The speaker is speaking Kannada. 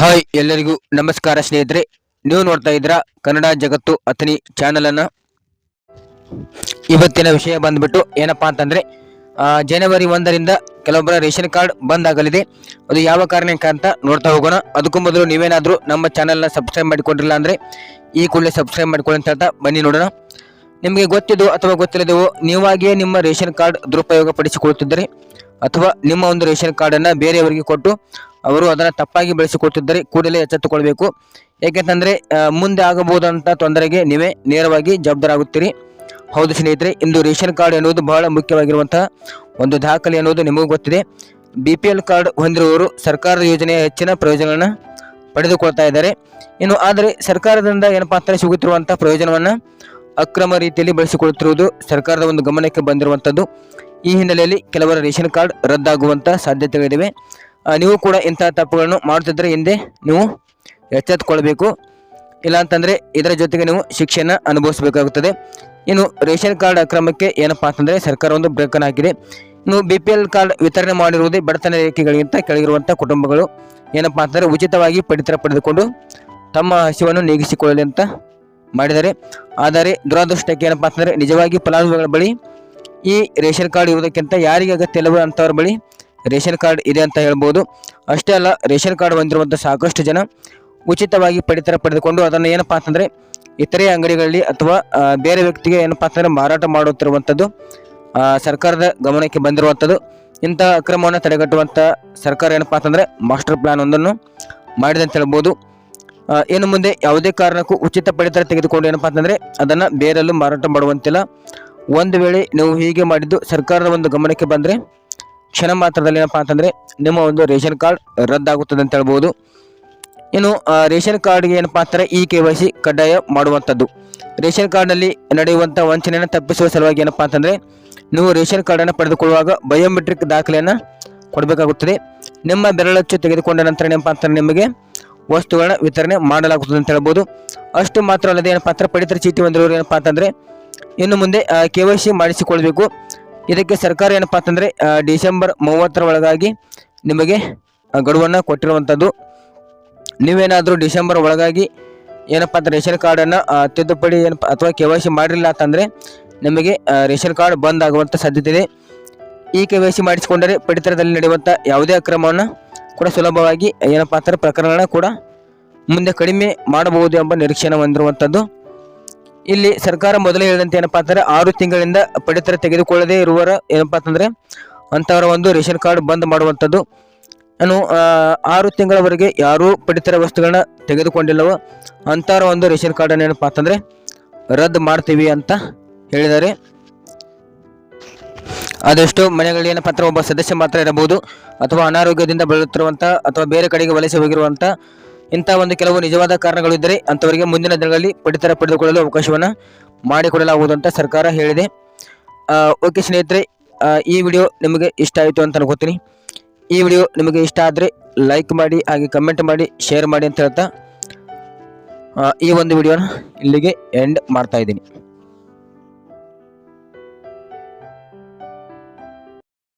ಹಾಯ್, ಎಲ್ಲರಿಗೂ ನಮಸ್ಕಾರ ಸ್ನೇಹಿತರೆ. ನೀವು ನೋಡ್ತಾ ಇದ್ದೀರಾ ಕನ್ನಡ ಜಗತ್ತು ಅಥಣಿ ಚಾನಲನ್ನು ಇವತ್ತಿನ ವಿಷಯ ಬಂದ್ಬಿಟ್ಟು ಏನಪ್ಪಾ ಅಂತಂದ್ರೆ ಜನವರಿ ಒಂದರಿಂದ ಕೆಲವೊಬ್ಬರ ರೇಷನ್ ಕಾರ್ಡ್ ಬಂದ್ ಆಗಲಿದೆ ಅದು ಯಾವ ಕಾರಣಕ್ಕೆ ಅಂತ ನೋಡ್ತಾ ಹೋಗೋಣ. ಅದಕ್ಕೂ ಮೊದಲು ನೀವೇನಾದರೂ ನಮ್ಮ ಚಾನಲ್ನ ಸಬ್ಸ್ಕ್ರೈಬ್ ಮಾಡಿಕೊಂಡಿಲ್ಲ ಅಂದರೆ, ಈ ಕೂಡಲೇ ಸಬ್ಸ್ಕ್ರೈಬ್ ಮಾಡ್ಕೊಳ್ಳಿ ಅಂತ ಬನ್ನಿ ನೋಡೋಣ. ನಿಮಗೆ ಗೊತ್ತಿದ್ದು ಅಥವಾ ಗೊತ್ತಿಲ್ಲದೆವೋ, ನೀವಾಗಿಯೇ ನಿಮ್ಮ ರೇಷನ್ ಕಾರ್ಡ್ ದುರುಪಯೋಗ ಪಡಿಸಿಕೊಳ್ಳುತ್ತಿದ್ದರೆ ಅಥವಾ ನಿಮ್ಮ ಒಂದು ರೇಷನ್ ಕಾರ್ಡನ್ನು ಬೇರೆಯವರಿಗೆ ಕೊಟ್ಟು ಅವರು ಅದನ್ನು ತಪ್ಪಾಗಿ ಬಳಸಿಕೊಳ್ತಿದ್ದರೆ ಕೂಡಲೇ ಎಚ್ಚೆತ್ತುಕೊಳ್ಬೇಕು. ಏಕೆಂತಂದರೆ ಮುಂದೆ ಆಗಬಹುದಂಥ ತೊಂದರೆಗೆ ನೀವೇ ನೇರವಾಗಿ ಜವಾಬ್ದಾರಾಗುತ್ತೀರಿ. ಹೌದು ಸ್ನೇಹಿತರೆ, ಇಂದು ರೇಷನ್ ಕಾರ್ಡ್ ಎನ್ನುವುದು ಬಹಳ ಮುಖ್ಯವಾಗಿರುವಂತಹ ಒಂದು ದಾಖಲೆ ಅನ್ನೋದು ನಿಮಗೂ ಗೊತ್ತಿದೆ. ಬಿ ಪಿ ಎಲ್ ಕಾರ್ಡ್ ಹೊಂದಿರುವವರು ಸರ್ಕಾರದ ಯೋಜನೆಯ ಹೆಚ್ಚಿನ ಪ್ರಯೋಜನಗಳನ್ನು ಪಡೆದುಕೊಳ್ತಾ ಇದ್ದಾರೆ. ಇನ್ನು ಆದರೆ ಸರ್ಕಾರದಿಂದ ಏನಪ್ಪಾ ಅಂತ ಸಿಗುತ್ತಿರುವಂಥ ಪ್ರಯೋಜನವನ್ನ ಅಕ್ರಮ ರೀತಿಯಲ್ಲಿ ಬಳಸಿಕೊಳ್ಳುತ್ತಿರುವುದು ಸರ್ಕಾರದ ಒಂದು ಗಮನಕ್ಕೆ ಬಂದಿರುವಂಥದ್ದು ಈ ಹಿನ್ನೆಲೆಯಲ್ಲಿ ಕೆಲವರ ರೇಷನ್ ಕಾರ್ಡ್ ರದ್ದಾಗುವಂಥ ಸಾಧ್ಯತೆಗಳಿವೆ. ನೀವು ಕೂಡ ಇಂತಹ ತಪ್ಪುಗಳನ್ನು ಮಾಡುತ್ತಿದ್ದರೆ ಹಿಂದೆ ನೀವು ಎಚ್ಚೆತ್ತುಕೊಳ್ಬೇಕು ಇಲ್ಲ ಅಂತಂದ್ರೆ ಇದರ ಜೊತೆಗೆ ನೀವು ಶಿಕ್ಷೆಯನ್ನು ಅನುಭವಿಸಬೇಕಾಗುತ್ತದೆ. ಇನ್ನು ರೇಷನ್ ಕಾರ್ಡ್ ಅಕ್ರಮಕ್ಕೆ ಏನಪ್ಪ ಅಂತಂದರೆ ಸರ್ಕಾರ ಒಂದು ಬ್ರೇಕನ್ ಹಾಕಿದೆ. ಇನ್ನು ಬಿ ಪಿ ಎಲ್ ಕಾರ್ಡ್ ವಿತರಣೆ ಮಾಡಿರುವುದೇ ಬಡತನ ರೇಖೆಗಳಿಗಿಂತ ಕೆಳಗಿರುವಂಥ ಕುಟುಂಬಗಳು ಏನಪ್ಪಾ ಅಂತಂದರೆ ಉಚಿತವಾಗಿ ಪಡಿತರ ಪಡೆದುಕೊಂಡು ತಮ್ಮ ಹಸಿವನ್ನು ನೀಗಿಸಿಕೊಳ್ಳಲಿ ಅಂತ ಮಾಡಿದ್ದಾರೆ. ಆದರೆ ದುರಾದೃಷ್ಟಕ್ಕೆ ಏನಪ್ಪಾ ಅಂತಂದರೆ ನಿಜವಾಗಿ ಫಲಾನುಭವಿಗಳ ಬಳಿ ಈ ರೇಷನ್ ಕಾರ್ಡ್ ಇರುವುದಕ್ಕಿಂತ ಯಾರಿಗೆ ಅಗತ್ಯ ಇಲ್ಲವೋ ಅಂಥವ್ರ ಬಳಿ ರೇಷನ್ ಕಾರ್ಡ್ ಇದೆ ಅಂತ ಹೇಳ್ಬೋದು. ಅಷ್ಟೇ ಅಲ್ಲ, ರೇಷನ್ ಕಾರ್ಡ್ ಹೊಂದಿರುವಂಥ ಸಾಕಷ್ಟು ಜನ ಉಚಿತವಾಗಿ ಪಡಿತರ ಪಡೆದುಕೊಂಡು ಅದನ್ನು ಏನಪ್ಪಾ ಅಂತಂದರೆ ಇತರೆ ಅಂಗಡಿಗಳಲ್ಲಿ ಅಥವಾ ಬೇರೆ ವ್ಯಕ್ತಿಗೆ ಏನಪ್ಪಾ ಅಂತಂದರೆ ಮಾರಾಟ ಮಾಡುತ್ತಿರುವಂಥದ್ದು ಸರ್ಕಾರದ ಗಮನಕ್ಕೆ ಬಂದಿರುವಂಥದ್ದು ಇಂಥ ಅಕ್ರಮವನ್ನು ತಡೆಗಟ್ಟುವಂಥ ಸರ್ಕಾರ ಏನಪ್ಪಾ ಅಂತಂದರೆ ಮಾಸ್ಟರ್ ಪ್ಲ್ಯಾನ್ ಒಂದನ್ನು ಮಾಡಿದೆ ಅಂತ ಹೇಳ್ಬೋದು. ಇನ್ನು ಮುಂದೆ ಯಾವುದೇ ಕಾರಣಕ್ಕೂ ಉಚಿತ ಪಡಿತರ ತೆಗೆದುಕೊಂಡು ಏನಪ್ಪಾ ಅಂತಂದರೆ ಅದನ್ನು ಬೇರೆಲ್ಲೂ ಮಾರಾಟ ಮಾಡುವಂತಿಲ್ಲ. ಒಂದು ವೇಳೆ ನೀವು ಹೀಗೆ ಮಾಡಿದ್ದು ಸರ್ಕಾರದ ಒಂದು ಗಮನಕ್ಕೆ ಬಂದ್ರೆ ಕ್ಷಣ ಮಾತ್ರದಲ್ಲಿ ಏನಪ್ಪಾ ಅಂತಂದ್ರೆ ನಿಮ್ಮ ಒಂದು ರೇಷನ್ ಕಾರ್ಡ್ ರದ್ದಾಗುತ್ತದೆ ಅಂತ ಹೇಳ್ಬೋದು. ಇನ್ನು ರೇಷನ್ ಕಾರ್ಡ್ಗೆ ಏನಪ್ಪಾ ಅಂತಾರೆ ಇ ಕೆ ವೈ ಸಿ ಕಡ್ಡಾಯ ಮಾಡುವಂಥದ್ದು. ರೇಷನ್ ಕಾರ್ಡ್ನಲ್ಲಿ ನಡೆಯುವಂಥ ವಂಚನೆಯನ್ನು ತಪ್ಪಿಸುವ ಸಲುವಾಗಿ ಏನಪ್ಪಾ ಅಂತಂದ್ರೆ, ನೀವು ರೇಷನ್ ಕಾರ್ಡನ್ನು ಪಡೆದುಕೊಳ್ಳುವಾಗ ಬಯೋಮೆಟ್ರಿಕ್ ದಾಖಲೆಯನ್ನು ಕೊಡಬೇಕಾಗುತ್ತದೆ. ನಿಮ್ಮ ಬೆರಳಚ್ಚು ತೆಗೆದುಕೊಂಡ ನಂತರ ಏನಪ್ಪಾ ಅಂತಾರೆ ನಿಮಗೆ ವಸ್ತುಗಳನ್ನ ವಿತರಣೆ ಮಾಡಲಾಗುತ್ತದೆ ಅಂತ ಹೇಳ್ಬೋದು. ಅಷ್ಟು ಮಾತ್ರ ಅಲ್ಲದೆ ಏನಪ್ಪಾ ಅಂತಾರೆ ಪಡಿತರ ಚೀಟಿ ಹೊಂದಿರೋರು ಏನಪ್ಪಾ ಅಂತಂದ್ರೆ, ಇನ್ನು ಮುಂದೆ ಕೆ ವೈ ಸಿ ಮಾಡಿಸಿಕೊಳ್ಬೇಕು ಇದಕ್ಕೆ ಸರ್ಕಾರ ಏನಪ್ಪ ಅಂತಂದರೆ ಡಿಸೆಂಬರ್ ಮೂವತ್ತರ ಒಳಗಾಗಿ ನಿಮಗೆ ಗಡುವನ್ನು ಕೊಟ್ಟಿರುವಂಥದ್ದು ನೀವೇನಾದರೂ ಡಿಸೆಂಬರ್ ಒಳಗಾಗಿ ಏನಪ್ಪ ಅಂತ ರೇಷನ್ ಕಾರ್ಡನ್ನು ತಿದ್ದುಪಡಿ ಏನಪ್ಪ ಅಥವಾ ಕೆ ವೈ ಸಿ ಮಾಡಿರಲಿಲ್ಲ ಅಂತಂದರೆ ನಿಮಗೆ ರೇಷನ್ ಕಾರ್ಡ್ ಬಂದ್ ಆಗುವಂಥ ಸಾಧ್ಯತೆ ಇದೆ. ಈ ಕೆ ವೈ ಸಿ ಮಾಡಿಸಿಕೊಂಡರೆ ಪಡಿತರದಲ್ಲಿ ನಡೆಯುವಂಥ ಯಾವುದೇ ಅಕ್ರಮವನ್ನು ಕೂಡ ಸುಲಭವಾಗಿ ಏನಪ್ಪ ಅಂತಾರೆ ಪ್ರಕರಣಗಳನ್ನ ಕೂಡ ಮುಂದೆ ಕಡಿಮೆ ಮಾಡಬಹುದು ಎಂಬ ನಿರೀಕ್ಷೆಯನ್ನು ಹೊಂದಿರುವಂಥದ್ದು ಇಲ್ಲಿ ಸರ್ಕಾರ ಮೊದಲೇ ಹೇಳಿದಂತೆ ಏನಪ್ಪಾ ಅಂತಂದ್ರೆ ಆರು ತಿಂಗಳಿಂದ ಪಡಿತರ ತೆಗೆದುಕೊಳ್ಳದೇ ಇರುವರ ಏನಪ್ಪಾ ಅಂತಂದ್ರೆ ಅಂತವರ ಒಂದು ರೇಷನ್ ಕಾರ್ಡ್ ಬಂದ್ ಮಾಡುವಂಥದ್ದು. ಆ, ಆರು ತಿಂಗಳವರೆಗೆ ಯಾರೂ ಪಡಿತರ ವಸ್ತುಗಳನ್ನ ತೆಗೆದುಕೊಂಡಿಲ್ಲವೋ ಅಂಥವ್ರ ಒಂದು ರೇಷನ್ ಕಾರ್ಡನ್ನು ಏನಪ್ಪಾ ಅಂತಂದ್ರೆ ರದ್ದು ಮಾಡ್ತೀವಿ ಅಂತ ಹೇಳಿದ್ದಾರೆ. ಆದಷ್ಟು ಮನೆಗಳಲ್ಲಿ ಏನಪ್ಪ ಒಬ್ಬ ಸದಸ್ಯ ಮಾತ್ರ ಇರಬಹುದು ಅಥವಾ ಅನಾರೋಗ್ಯದಿಂದ ಬಳಲುತ್ತಿರುವಂಥ ಅಥವಾ ಬೇರೆ ಕಡೆಗೆ ವಲಸೆ ಹೋಗಿರುವಂಥ ಇಂಥ ಒಂದು ಕೆಲವು ನಿಜವಾದ ಕಾರಣಗಳು ಇದ್ದರೆ ಅಂಥವರಿಗೆ ಮುಂದಿನ ದಿನಗಳಲ್ಲಿ ಪಡಿತರ ಪಡೆದುಕೊಳ್ಳಲು ಅವಕಾಶವನ್ನು ಮಾಡಿಕೊಡಲಾಗುವುದು ಅಂತ ಸರ್ಕಾರ ಹೇಳಿದೆ. ಓಕೆ ಸ್ನೇಹಿತರೆ ಈ ವಿಡಿಯೋ ನಿಮಗೆ ಇಷ್ಟ ಆಯಿತು ಅಂತ ಅನ್ಕೋತೀನಿ. ಈ ವಿಡಿಯೋ ನಿಮಗೆ ಇಷ್ಟ ಆದರೆ ಲೈಕ್ ಮಾಡಿ ಹಾಗೆ ಕಮೆಂಟ್ ಮಾಡಿ, ಶೇರ್ ಮಾಡಿ ಅಂತ ಹೇಳ್ತಾ ಈ ಒಂದು ವಿಡಿಯೋನ ಇಲ್ಲಿಗೆ ಎಂಡ್ ಮಾಡ್ತಾ ಇದ್ದೀನಿ.